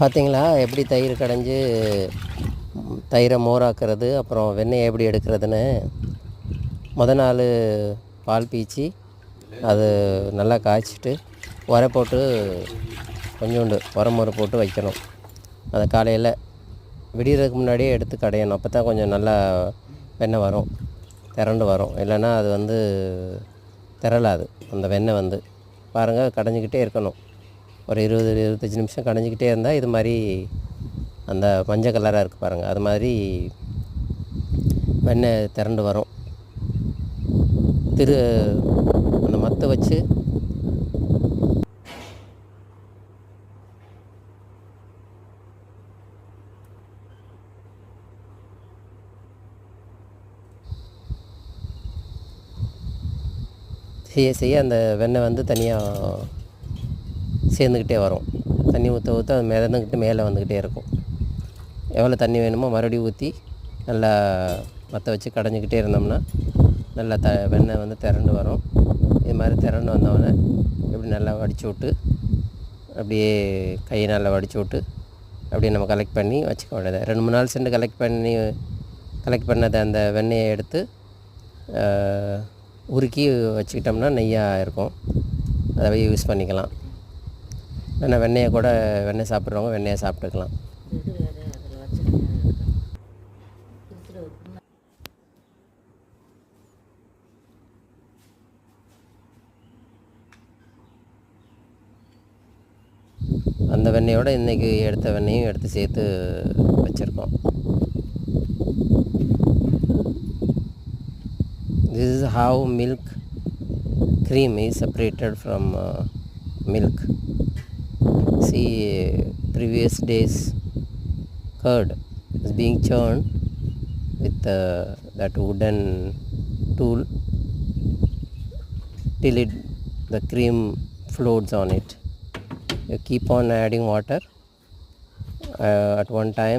பார்த்தீங்களா? எப்படி தயிர் கடைஞ்சு தயிரை மோராக்குறது அப்புறம் வெண்ணெயை எப்படி எடுக்கிறதுன்னு. முத நாள் பால் பீச்சி அது நல்லா காய்ச்சிட்டு உரை போட்டு கொஞ்சோண்டு உரமுறை போட்டு வைக்கணும். அதை காலையில் விடியறதுக்கு முன்னாடியே எடுத்து கடையணும். அப்போ தான் கொஞ்சம் நல்லா வெண்ணெய் வரும் திரண்டு வரும். இல்லைன்னா அது வந்து திரளாது அந்த வெண்ணெய் வந்து. பாருங்கள் கடைஞ்சிக்கிட்டே இருக்கணும். ஒரு இருபது இருபத்தஞ்சி நிமிஷம் கடைஞ்சிக்கிட்டே இருந்தால் இது மாதிரி அந்த மஞ்சள் கலராக இருக்குது பாருங்கள் அது மாதிரி வெண்ணெய் திரண்டு வரும். திரு அந்த மத்தை வச்சு செய்ய செய்ய அந்த வெண்ணெய் வந்து தனியாக சேர்ந்துக்கிட்டே வரும். தண்ணி ஊற்ற ஊற்ற அது மிதந்துக்கிட்டு மேலே வந்துக்கிட்டே இருக்கும். எவ்வளோ தண்ணி வேணுமோ மறுபடியும் ஊற்றி நல்லா மற்ற வச்சு கடைஞ்சிக்கிட்டே இருந்தோம்னா நல்லா த வெண்ணெய் வந்து திரண்டு வரும். இது மாதிரி திரண்டு வந்தவொடனே இப்படி நல்லா வடித்து விட்டு அப்படியே கையை நல்லா வடித்து விட்டு அப்படியே நம்ம கலெக்ட் பண்ணி வச்சுக்க வேண்டியது ரெண்டு மூணு நாள் சென்று கலெக்ட் பண்ணி கலெக்ட் பண்ணதை அந்த வெண்ணெயை எடுத்து உருக்கி வச்சுக்கிட்டோம்னா நெய்யாக இருக்கும். அதை யூஸ் பண்ணிக்கலாம். வேணால் வெண்ணெயை கூட வெண்ணெய் சாப்பிட்றவங்க வெண்ணெயை சாப்பிட்டுக்கலாம். அந்த வெண்ணெயோட இன்றைக்கி எடுத்த வெண்ணையும் எடுத்து சேர்த்து வச்சுருக்கோம். This is how milk cream is separated from uh, milk. See previous days curd is being churned with uh, that wooden tool till it the cream floats on it. You keep on adding water uh, at one time